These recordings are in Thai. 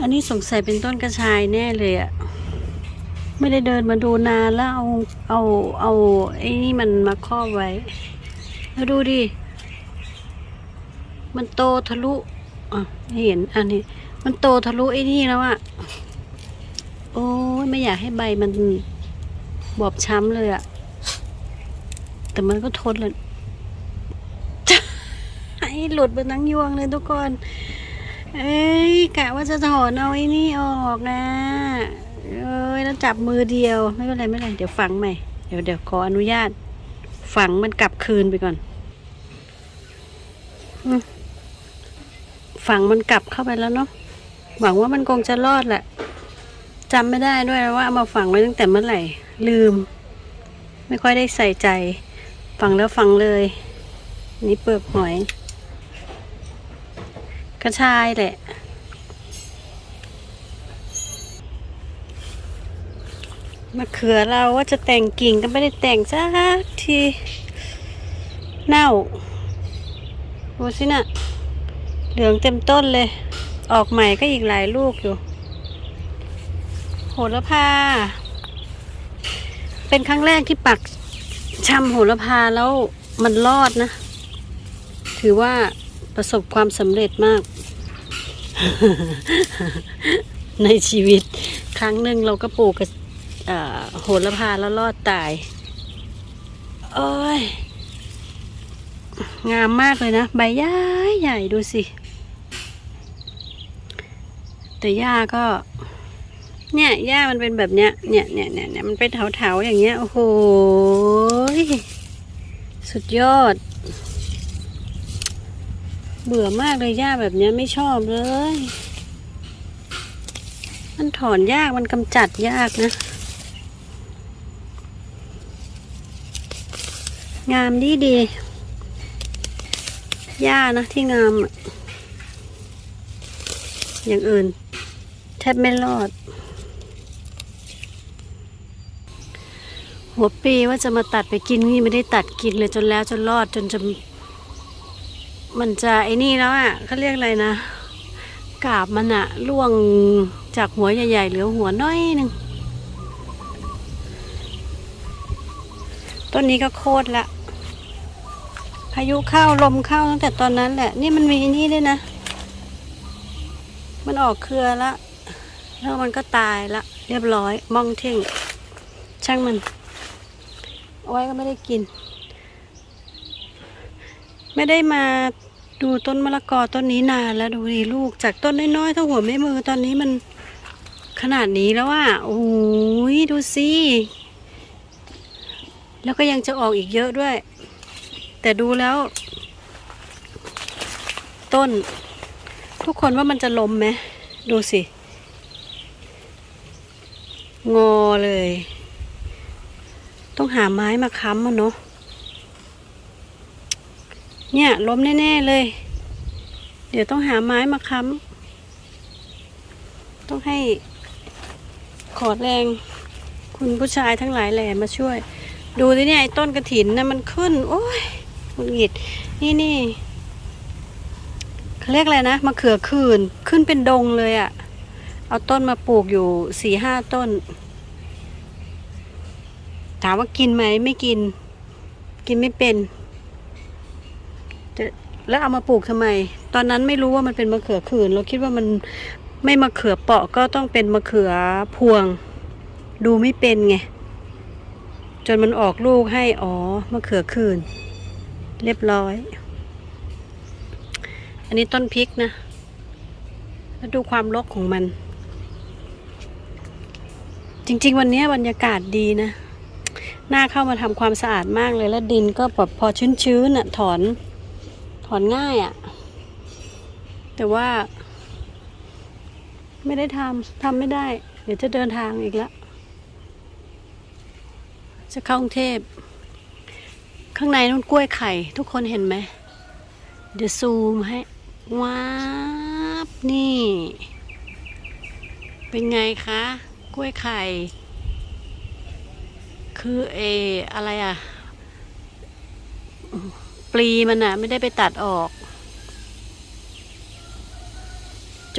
อันนี้สงสัยเป็นต้นกระชายแน่เลยอะไม่ได้เดินมาดูนานแล้วเอาเอาเอาไอ้นี่มันมาครอบไว้แล้วดูดิ มันโตทะลุอะเห็นอันนี้ มันโตทะลุไอ้นี่แล้วอะโอ้ยไม่อยากให้ใบมันบอบช้ำเลยอะแต่มันก็ทนเลยให้หลุดไปทั้งยวงเลยทุกคน เอ้ยกะว่าจะถอนเอาไอ้นี่ออกนะ เอ้ยแล้วจับมือเดียวไม่เป็นไรไม่เป็นไรเดี๋ยวฝังใหม่ เดี๋ยวเดี๋ยวขออนุญาต ฝังมันกลับคืนไปก่อนฝังมันกลับเข้าไปแล้วเนาะหวังว่ามันคงจะรอดแหละจำไม่ได้ด้วยว่าเอามาฝังไว้ตั้งแต่เมื่อไหร่ ลืม ไม่ค่อยได้ใส่ใจ ฝังแล้วฝังเลย นี่เปลือกหอย กระชายแหละ มะเขือเราว่าจะแต่งกิ่งก็ไม่ได้แต่งสักทีเน่าดูสินะ่ะเหลืองเต็มต้นเลย ออกใหม่ก็อีกหลายลูกอยู่ โหระพา เป็นครั้งแรกที่ปักชำโหระพาแล้วมันรอดนะ ถือว่าประสบความสำเร็จมาก ในชีวิตครั้งหนึ่งเราก็ปลูกกับโหระพาแล้วรอดตาย โอ้ย งามมากเลยนะ ใบใหญ่ใหญ่ดูสิ แต่หญ้าก็ เนี่ยหญ้ามันเป็นแบบเนี้ย เนี่ยเนี่ยเนี่ยเนี่ยมันเป็นเถาๆอย่างเงี้ย โอ้โห สุดยอด เบื่อมากเลยหญ้าแบบเนี้ยไม่ชอบเลย มันถอนยากมันกำจัดยากนะ งามดีดีหญ้านะที่งามอะอย่างอื่น แทบไม่รอด หัวปีว่าจะมาตัดไปกินนี่ไม่ได้ตัดกินเลยจนแล้วจนรอดจนจะ มันจะไอ้นี่แล้วอะเขาเรียกอะไรนะกาบมันอะล่วงจากหัวใหญ่ๆเหลือหัวน้อยหนึ่งต้นนี้ก็โคตรละพายุเข้าลมเข้าตั้งแต่ตอนนั้นแหละ นี่มันมีไอ้นี่ด้วยนะ มันออกเครือละ แล้วมันก็ตายละ เรียบร้อย มองเท่ง ช่างมันเอาไว้ก็ไม่ได้กิน ไม่ได้มา ดูต้นมะละกอต้นนี้นานแล้วดูดิลูกจากต้นน้อยๆเท่าหัวแม่มือตอนนี้มันขนาดนี้แล้วอะโอ้ยดูสิแล้วก็ยังจะออกอีกเยอะด้วย แต่ดูแล้ว ต้น ทุกคนว่ามันจะล้มไหมดูสิ งอเลย ต้องหาไม้มาค้ำมันเนาะ เนี่ยล้มแน่ ๆ เลย เดี๋ยวต้องหาไม้มาค้ำต้องให้ขอแรงคุณผู้ชายทั้งหลายแหล่มาช่วย ดูสิเนี่ยไอ้ต้นกระถินนะมันขึ้น โอ้ยหงุดหงิดนี่นี่เขาเรียกอะไรนะมะเขือคืนขึ้นเป็นดงเลยอะ่ะ เอาต้นมาปลูกอยู่สี่ห้าต้น ถามว่ากินไหมไม่กิน กินไม่เป็น แล้วเอามาปลูกทำไม ตอนนั้นไม่รู้ว่ามันเป็นมะเขือขื่นเราคิดว่ามันไม่มะเขือเปราะก็ต้องเป็นมะเขือพวง ดูไม่เป็นไง จนมันออกลูกให้ อ๋อมะเขือขื่นเรียบร้อย อันนี้ต้นพริกนะ แล้วดูความรกของมัน จริง ๆ วันนี้บรรยากาศดีนะน่าเข้ามาทำความสะอาดมากเลย แล้วดินก็แบบพอชื้นๆน่ะ ถอน อนง่ายอะ่ะ แต่ว่า ไม่ได้ทำทำไม่ได้ เดี๋ยวจะเดินทางอีกแล้วจะเข้ากรุงเทพ ข้างในนู่นกล้วยไข่ ทุกคนเห็นไหม เดี๋ยวซูมให้ว้าบนี่ เป็นไงคะ กล้วยไข่ คือเอออะไรอะ ปลีมันอะไม่ได้ไปตัดออก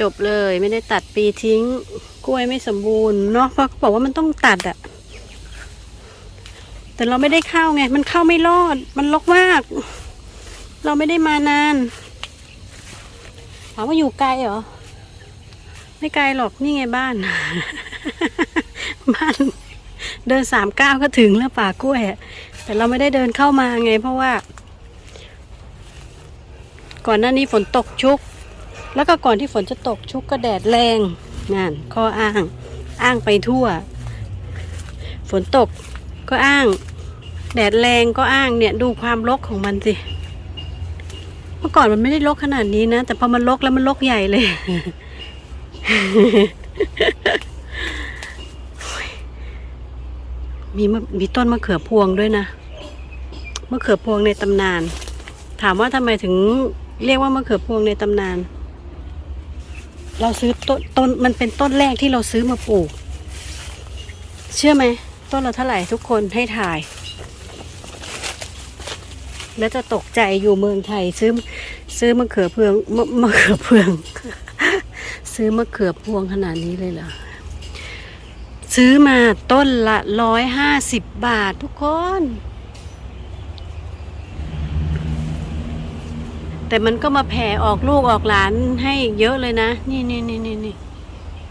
จบเลยไม่ได้ตัดปีทิ้ง กล้วยไม่สมบูรณ์เนาะเพราะเขาบอกว่ามันต้องตัดอะแต่เราไม่ได้เข้าไง มันเข้าไม่รอด มันลกมาก เราไม่ได้มานานถามว่าอยู่ไกลเหรอ ไม่ไกลหรอก นี่ไงบ้าน บ้าน เดินสามก้าวก็ถึงแล้วป่ากล้วย แต่เราไม่ได้เดินเข้ามาไง เพราะว่า ก่อนหน้านี้ฝนตกชุก แล้วก็ก่อนที่ฝนจะตกชุกก็แดดแรงงานข้ออ้าง อ้างไปทั่ว ฝนตกก็อ้าง แดดแรงก็อ้างเนี่ยดูความรกของมันสิ เมื่อก่อนมันไม่ได้รกขนาดนี้นะ แต่พอมันรกแล้วมันรกใหญ่เลย มีมีต้นมะเขือพวงด้วยนะมะเขือพวงในตำนาน ถามว่าทำไมถึง เรียกว่ามะเขือพวงในตำนาน เราซื้อต้นต้นมันเป็นต้นแรกที่เราซื้อมาปลูก เชื่อไหม ต้นเราเท่าไหร่ทุกคนให้ถ่าย แล้วจะตกใจอยู่เมืองไทย ซื้อซื้อมะเขือพวงมะมะเขือพวง ซื้อมะเขือพวงขนาดนี้เลยเหรอซื้อมาต้นละร้อยห้าสิบบาททุกคน แต่มันก็มาแผ่ออกลูกออกหลานให้เยอะเลยนะ นี่นี่นี่นี่นี่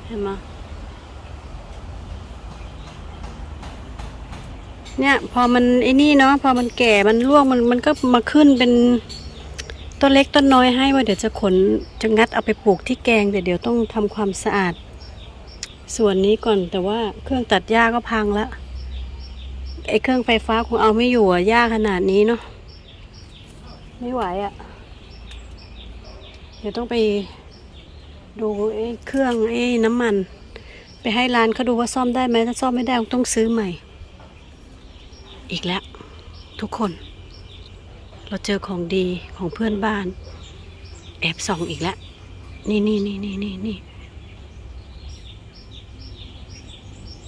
เห็นไหมเนี่ยพอมันไอ้นี่เนาะพอมันแก่มันร่วงมันมันก็มาขึ้นเป็นต้นเล็กต้นน้อยให้ว่าเดี๋ยวจะขนจะงัดเอาไปปลูกที่แกงแต่เดี๋ยวต้องทำความสะอาด ส่วนนี้ก่อนแต่ว่าเครื่องตัดหญ้าก็พังละไอ้เครื่องไฟฟ้าคงเอาไม่อยู่อะหญ้าขนาดนี้เนาะไม่ไหวอะ ดี๋ยวต้องไปดูไอ้เครื่องไอ้น้ำมัน ไปให้ร้านเขาดูว่าซ่อมได้ไหมถ้าซ่อมไม่ได้ต้องซื้อใหม่ อีกแล้ว ทุกคน เราเจอของดีของเพื่อนบ้าน แอบส่องอีกแล้วนี่นี่นี่นี่นี่นี่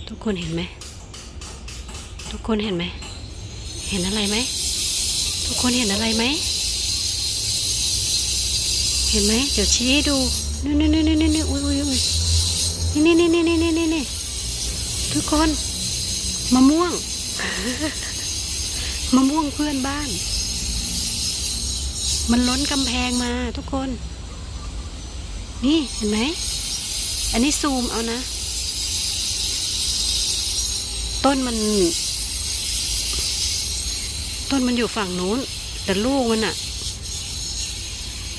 ทุกคนเห็นไหมทุกคนเห็นไหม เห็นอะไรไหม ทุกคนเห็นอะไรไหม ห็นไหมเดี๋ยวชี้ให้ดูนี่นี่นี่นี่นี่อุ้ยอุ้ยอุ้ยนี่นี่นี่นี่นี่นี่นี่ทุกคนมะม่วงมะม่วงเพื่อนบ้าน มันล้นกำแพงมาทุกคน นี่เห็นไหมอันนี้ซูมเอานะ ต้นมัน ต้นมันอยู่ฝั่งนู้น แต่ลูกมันอะ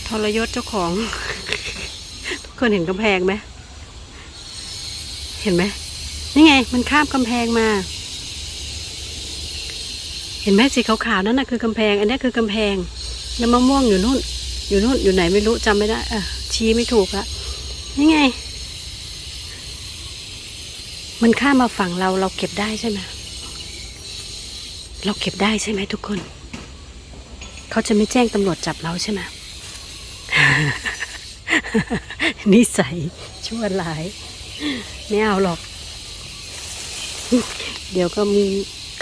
ทรยศเจ้าของ ทุกคนเห็นกำแพงไหม เห็นไหม นี่ไง มันข้ามกำแพงมา เห็นไหมสีขาวๆนั่นน่ะคือกำแพง อันนี้คือกำแพง แล้วมะม่วงอยู่นู่น อยู่นู่น อยู่ไหนไม่รู้จำไม่ได้เออชี้ไม่ถูกละนี่ไง มันข้ามมาฝั่งเรา เราเก็บได้ใช่ไหมเราเก็บได้ใช่ไหมทุกคน เขาจะไม่แจ้งตำรวจจับเราใช่ไหม นิสัยชั่วร้าย ไม่เอาหรอก เดี๋ยวก็มี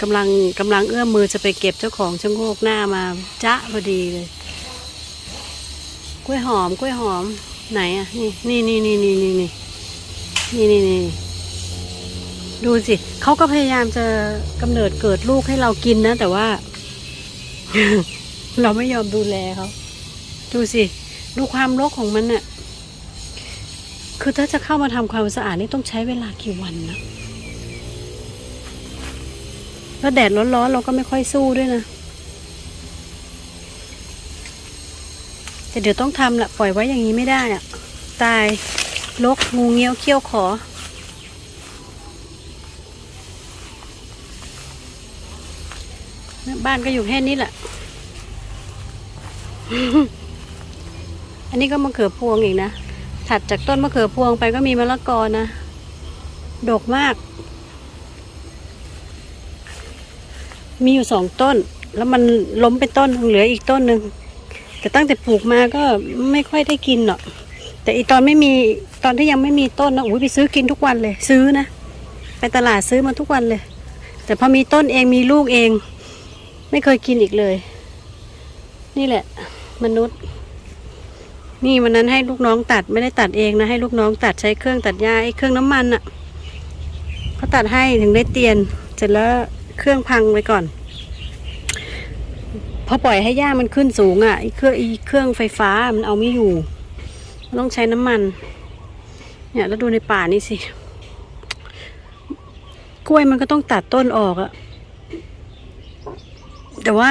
กำลังกำลังเอื้อมมือจะไปเก็บเจ้าของชะโงกหน้ามาจ๊ะพอดีเลย กล้วยหอม กล้วยหอม ไหนอะนี่นี่นี่นี่นี่นี่นี่นี่นี่นี่ดูสิเขาก็พยายามจะกำเนิดเกิดลูกให้เรากินนะ แต่ว่า เราไม่ยอมดูแลเขาดูสิ ดูความรกของมันน่ะคือถ้าจะเข้ามาทำความสะอาดนี่ต้องใช้เวลากี่วันนะแล้วแดดร้อนๆเราก็ไม่ค่อยสู้ด้วยนะ แต่เดี๋ยวต้องทำแหละปล่อยไว้อย่างนี้ไม่ได้อะตายลกงูเงี้ยวเขี้ยวขอ บ้านก็อยู่แค่นี้แหละ นนี้ก็มะเขือพวงอีกนะ ถัดจากต้นมะเขือพวงไปก็มีมะละกอนะ ดกมาก มีอยู่สองต้น แล้วมันล้มไปต้นเหลืออีกต้นหนึ่ง แต่ตั้งแต่ปลูกมาก็ไม่ค่อยได้กินหรอก แต่อีตอนไม่มีตอนที่ยังไม่มีต้นนะอุ้ยไปซื้อกินทุกวันเลย ซื้อนะ ไปตลาดซื้อมาทุกวันเลย แต่พอมีต้นเองมีลูกเอง ไม่เคยกินอีกเลย นี่แหละ มนุษย์ นี่วันนั้นให้ลูกน้องตัดไม่ได้ตัดเองนะ ให้ลูกน้องตัดใช้เครื่องตัดหญ้าไอ้เครื่องน้ำมันอะ่ะเขาตัดให้ถึงได้เตียน เสร็จแล้วเครื่องพังไปก่อน พอปล่อยให้หญ้ามันขึ้นสูงอะ่ะไอ้เครื่องไอ้เครื่องไฟฟ้ามันเอาไม่อยู่ ต้องใช้น้ำมัน เนี่ยแล้วดูในป่านี่สิ กล้วยมันก็ต้องตัดต้นออกอะแต่ว่า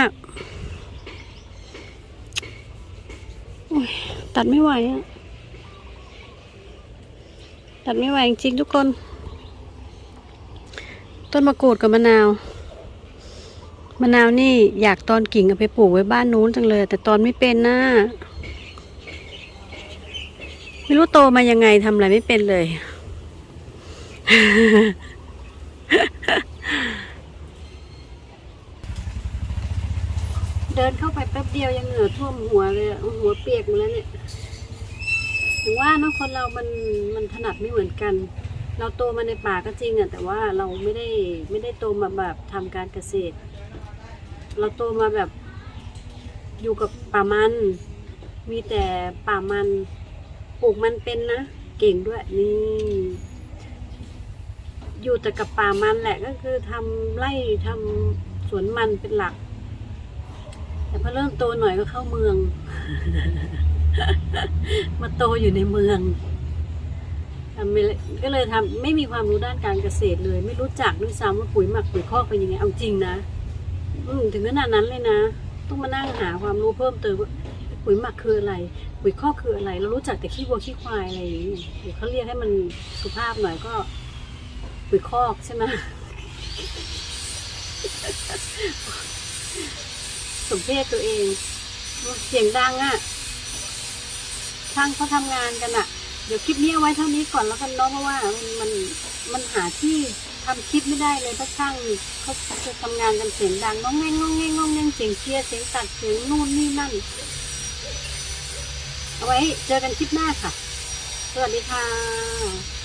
โอ๊ย ตัดไม่ไหวอะตัดไม่ไหวจริงทุกคน ต้นมะกรูดกับมะนาว มะนาวนี่อยากตอนกิ่งเอาไปปลูกไว้บ้านนู้นจังเลย แต่ตอนไม่เป็นนะไม่รู้โตมายังไงทำอะไรไม่เป็นเลย เดินเข้าไปแป๊บเดียวยังเหงื่อท่วมหัวเลยอะหัวเปียกหมดแล้วเนี่ยถึงว่าเนอะคนเรามันมันถนัดไม่เหมือนกัน เราโตมาในป่าก็จริงอะแต่ว่าเราไม่ได้ไม่ได้โตมาแบบทำการเกษตร เราโตมาแบบอยู่กับป่ามัน มีแต่ป่ามันปลูกมันเป็นนะเก่งด้วยนี่อยู่แต่กับป่ามันแหละก็คือทำไร่ทำสวนมันเป็นหลัก แต่พอเริ่มโตหน่อยก็เข้าเมือง มาโตอยู่ในเมืองก็เลยทำไม่มีความรู้ด้านการเกษตรเลย ไม่รู้จักด้วยซ้ำว่าปุ๋ยหมักปุ๋ยคอกเป็นยังไงเอาจริงนะอืถึงขนาดนั้นเลยนะ ต้องมานั่งหาความรู้เพิ่มเติมว่าปุ๋ยหมักคืออะไร ปุ๋ยคอกคืออะไร เรารู้จักแต่ขี้วัวขี้ควายอะไรอย่างเงี้เดี๋ยวเขาเรียกให้มันสุภาพหน่อยก็ ปุ๋ยคอกใช่ไหม สมเพศตัวเอง เสียงดังอะ่ะช่างเขาทำงานกันอะ่ะ เดี๋ยวคลิปนี้เอาไว้เท่านี้ก่อนแล้วกันเนาะเพราะว่ามันมันมันหาที่ทำคลิปไม่ได้เลยเพราะช่างเขาจะทำงานกันเสียงดังน้องแง่งน้องแง่งน้องแง่งเสียงเชียร์เสียงตัดเสียงนู่นนี่นั่น เอาไว้เจอกันคลิปหน้าค่ะ สวัสดีค่ะ